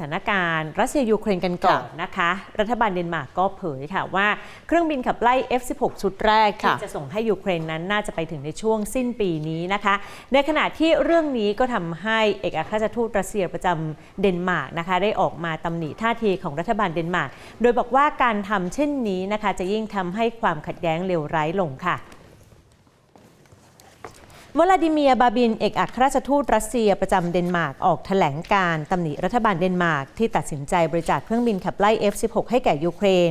ถานการณ์ รัสเซียยูเครนกันก่อนนะคะ รัฐบาลเดนมาร์กก็เผยค่ะว่าเครื่องบินขับไล่ F16 ชุดแรกที่ค่ะจะส่งให้ยูเครนนั้นน่าจะไปถึงในช่วงสิ้นปีนี้นะคะ ในขณะที่เรื่องนี้ก็ทำให้เอกอัครราชทูตรัสเซียประจำเดนมาร์กนะคะ ได้ออกมาตำหนิท่าทีของรัฐบาลเดนมาร์กโดยบอกว่าการทำเช่นนี้นะคะ จะยิ่งทำให้ความขัดแย้งเลวร้ายลงค่ะ วลาดิเมียร์บาบินเอกอัครราชทูตรัสเซียประจำเดนมาร์กออกแถลงการตำหนิรัฐบาลเดนมาร์กที่ตัดสินใจบริจาคเครื่องบินขับไล่ F16 ให้แก่ยูเครน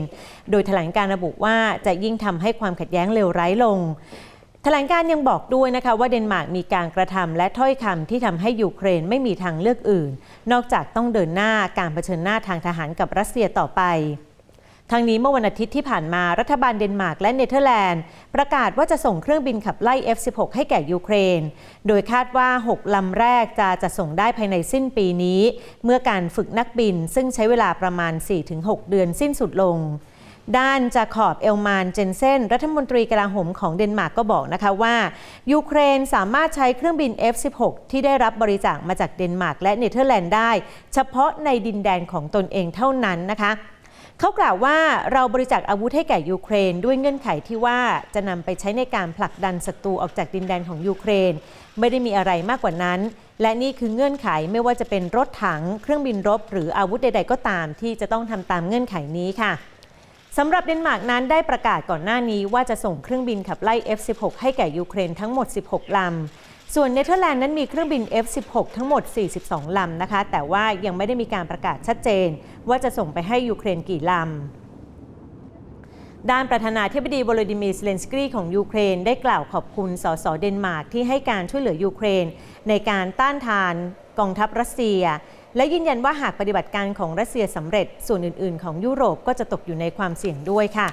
โดยแถลงการระบุว่าจะยิ่งทำให้ความขัดแย้งเลวร้ายลงแถลงการยังบอกด้วยนะคะว่าเดนมาร์กมีการกระทำและถ้อยคำที่ทำให้ยูเครนไม่มีทางเลือกอื่น นอกจากต้องเดินหน้าการเผชิญหน้าทางทหารกับรัสเซียต่อไป ทางนี้เมื่อวันอาทิตย์ที่ผ่านมารัฐบาลเดนมาร์กและเนเธอร์แลนด์ ประกาศว่าจะส่งเครื่องบินขับไล่ F16 ให้แก่ยูเครน โดยคาดว่า 6 ลำแรกจะจะส่งได้ภายในสิ้นปีนี้ เมื่อการฝึกนักบินซึ่งใช้เวลาประมาณ 4-6 เดือนสิ้นสุดลงด้านจาคอบเอลมานเจนเซนรัฐมนตรีกลาโหมของเดนมาร์กก็บอกนะคะว่า ยูเครนสามารถใช้เครื่องบิน F16 ที่ได้รับบริจาคมาจากเดนมาร์กและเนเธอร์แลนด์ได้ เฉพาะในดินแดนของตนเองเท่านั้นนะคะ เขากล่าวว่าเราบริจาคอาวุธให้แก่ยูเครน ด้วยเงื่อนไขที่ว่าจะนำไปใช้ในการผลักดันศัตรูออกจากดินแดนของยูเครน ไม่ได้มีอะไรมากกว่านั้น และนี่คือเงื่อนไขไม่ว่าจะเป็นรถถัง เครื่องบินรบ หรืออาวุธใด ๆ ก็ตาม ที่จะต้องทำตามเงื่อนไขนี้ค่ะสำหรับเดนมาร์กนั้นได้ประกาศก่อนหน้านี้ว่าจะส่งเครื่องบินขับไล่ F16 ให้แก่ยูเครนทั้งหมด 16 ลำ ส่วนเนเธอร์แลนด์นั้นมีเครื่องบิน F16 ทั้งหมด 42 ลำนะคะ แต่ว่ายังไม่ได้มีการประกาศชัดเจน ว่าจะส่งไปให้ยูเครนกี่ลำด้านประธานาธิบดีวโลดิมีร์เซเลนสกี้ของยูเครนได้กล่าวขอบคุณสสเดนมาร์กที่ให้การช่วยเหลือยูเครน ในการต้านทานกองทัพรัสเซีย และยืนยันว่าหากปฏิบัติการของรัสเซียสำเร็จ ส่วนอื่น ๆ ของยุโรปก็จะตกอยู่ในความเสี่ยงด้วยค่ะ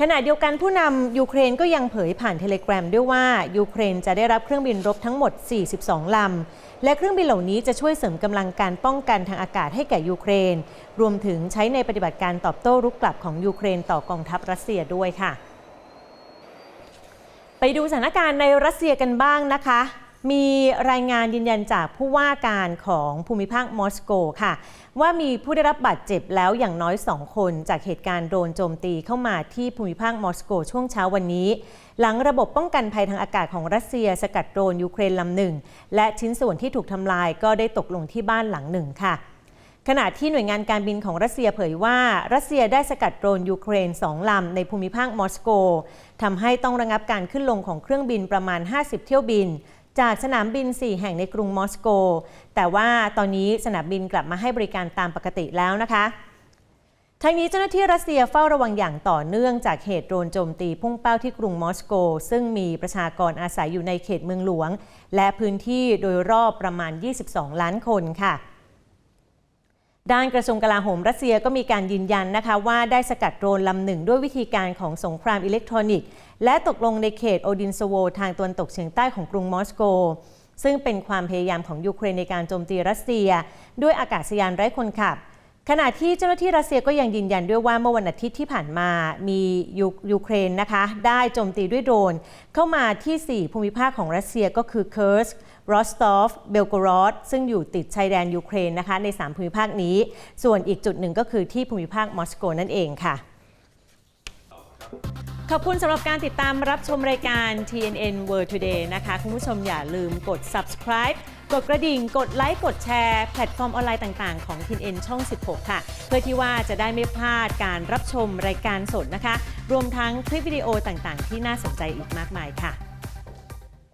ขณะเดียวกันผู้นำยูเครนก็ยังเผยผ่านเทเลกรามด้วยว่ายูเครนจะได้รับเครื่องบินรบทั้งหมด 42 ลำ และเครื่องบินเหล่านี้จะช่วยเสริมกำลังการป้องกันทางอากาศให้แก่ยูเครน รวมถึงใช้ในปฏิบัติการตอบโต้รุกกลับของยูเครนต่อกองทัพรัสเซียด้วยค่ะ ไปดูสถานการณ์ในรัสเซียกันบ้างนะคะ มีรายงานยืนยันจากผู้ว่าการของภูมิภาคมอสโกค่ะ ว่ามีผู้ได้รับบาดเจ็บแล้วอย่างน้อย 2 คนจากเหตุการณ์โดรนโจมตีเข้ามาที่ภูมิภาคมอสโกช่วงเช้าวันนี้ หลังระบบป้องกันภัยทางอากาศของรัสเซียสกัดโดรนยูเครนลำหนึ่ง และชิ้นส่วนที่ถูกทำลายก็ได้ตกลงที่บ้านหลังหนึ่งค่ะขณะที่หน่วยงานการบินของรัสเซียเผยว่ารัสเซียได้สกัดโดรนยูเครน2ลำในภูมิภาคมอสโกทำให้ต้องระงับการขึ้นลงของเครื่องบินประมาณ 50 เที่ยวบิน จากสนามบิน 4 แห่งในกรุงมอสโก แต่ว่าตอนนี้สนามบินกลับมาให้บริการตามปกติแล้วนะคะทั้งนี้เจ้าหน้าที่รัสเซียเฝ้าระวังอย่างต่อเนื่องจากเหตุโดรนโจมตีพุ่งเป้าที่กรุงมอสโก ซึ่งมีประชากรอาศัยอยู่ในเขตเมืองหลวง และพื้นที่โดยรอบประมาณ 22 ล้านคนค่ะ ด้านกระทรวงกลาโหมรัสเซียก็มีการยืนยันนะคะว่าได้สกัดโดรนลำหนึ่งด้วยวิธีการของสงครามอิเล็กทรอนิกส์ และตกลงในเขตโอดินสโว ทางตะวันตกเฉียงใต้ของกรุงมอสโก ซึ่งเป็นความพยายามของยูเครนในการโจมตีรัสเซีย ด้วยอากาศยานไร้คนขับ ขณะที่เจ้าหน้าที่รัสเซียก็ยังยืนยันด้วยว่าเมื่อวันอาทิตย์ที่ผ่านมามียูเครนนะคะ ได้โจมตีด้วยโดรนเข้ามาที่ 4 ภูมิภาคของรัสเซียก็คือเคิร์สรอสตอฟ เบลโกรอด ซึ่งอยู่ติดชายแดนยูเครนนะคะ ใน 3 ภูมิภาคนี้ ส่วนอีกจุดหนึ่งก็คือที่ภูมิภาคมอสโกนั่นเองค่ะขอบคุณสำหรับการติดตามรับชมรายการ TNN World Today นะคะ คุณผู้ชมอย่าลืมกด subscribe กดกระดิ่ง กดไลค์ กดแชร์ แพลตฟอร์มออนไลน์ต่างๆ ของ TNN ช่อง 16 ค่ะ เพื่อที่ว่าจะได้ไม่พลาดการรับชมรายการสดนะคะ รวมทั้งคลิปวิดีโอต่างๆ ที่น่าสนใจอีกมากมายค่ะ